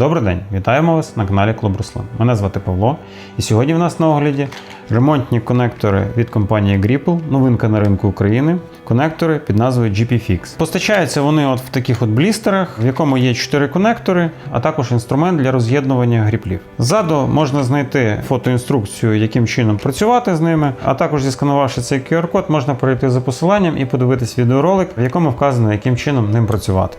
Добрий день, вітаємо вас на каналі Клуб Руслан. Мене звати Павло, і сьогодні в нас на огляді ремонтні конектори від компанії Gripple, новинка на ринку України. Конектори під назвою GP-Fix. Постачаються вони от в таких от блістерах, в якому є 4 конектори, а також інструмент для роз'єднування гріплів. Ззаду можна знайти фотоінструкцію, яким чином працювати з ними, а також зісканувавши цей QR-код, можна перейти за посиланням і подивитись відеоролик, в якому вказано, яким чином ним працювати.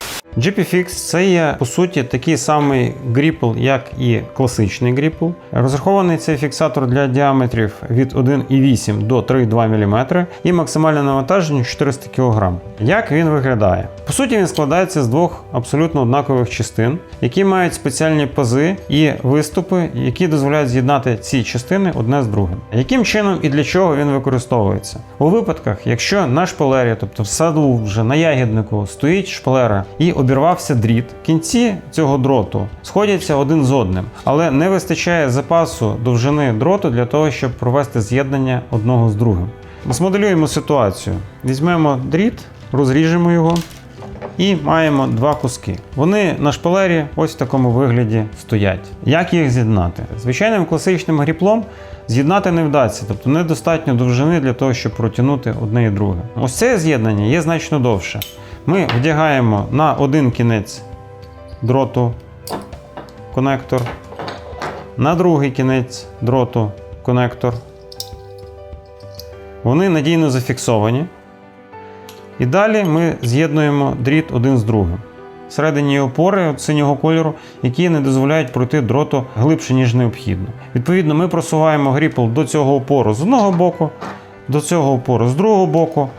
GPFix це є по суті такий самий Gripple, як і класичний Gripple. Розрахований цей фіксатор для діаметрів від 1,8 до 3,2 мм і максимальне навантаження 400 кг. Як він виглядає? По суті, він складається з двох абсолютно однакових частин, які мають спеціальні пази і виступи, які дозволяють з'єднати ці частини одне з другим. Яким чином і для чого він використовується? У випадках, якщо на шпалері, тобто в саду вже на ягіднику, стоїть шпалера і обірвався дріт, кінці цього дроту сходяться один з одним, але не вистачає запасу довжини дроту для того, щоб провести з'єднання одного з другим. Змоделюємо ситуацію. Візьмемо дріт, розріжемо його. І маємо два куски. Вони на шпалері ось в такому вигляді стоять. Як їх з'єднати? Звичайним класичним гріплом з'єднати не вдасться, тобто недостатньо довжини для того, щоб протягнути одне і друге. Ось це з'єднання є значно довше. Ми вдягаємо на один кінець дроту конектор, на другий кінець дроту конектор. Вони надійно зафіксовані. І далі ми з'єднуємо дріт один з другим. Всередині опори от синього кольору, які не дозволяють пройти дроту глибше, ніж необхідно. Відповідно, ми просуваємо гріпл до цього опору з одного боку, до цього опору з другого боку,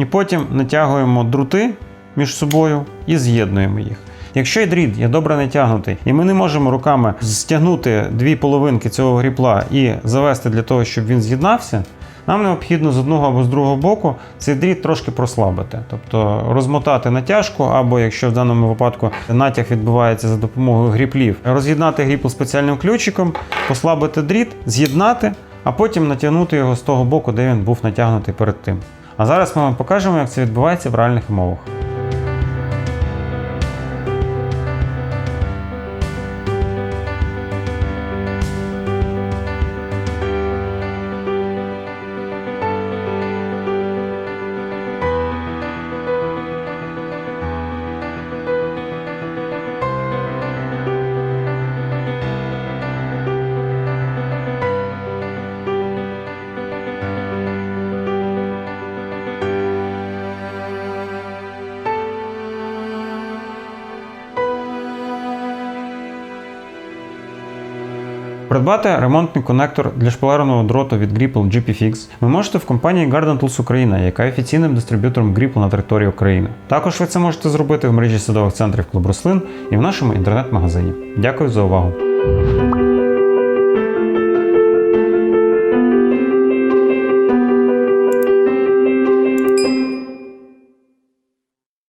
і потім натягуємо друти між собою і з'єднуємо їх. Якщо дріт є добре натягнутий, і ми не можемо руками стягнути дві половинки цього гріпла і завести для того, щоб він з'єднався, нам необхідно з одного або з другого боку цей дріт трошки прослабити, тобто розмотати натяжку, або якщо в даному випадку натяг відбувається за допомогою гріплів, роз'єднати гріпл спеціальним ключиком, послабити дріт, з'єднати, а потім натягнути його з того боку, де він був натягнутий перед тим. А зараз ми вам покажемо, як це відбувається в реальних умовах. Придбати ремонтний конектор для шпалерного дроту від Gripple GPFix ви можете в компанії Garden Tools Україна, яка є офіційним дистриб'ютором Gripple на території України. Також ви це можете зробити в мережі садових центрів Клуб Рослин і в нашому інтернет-магазині. Дякую за увагу!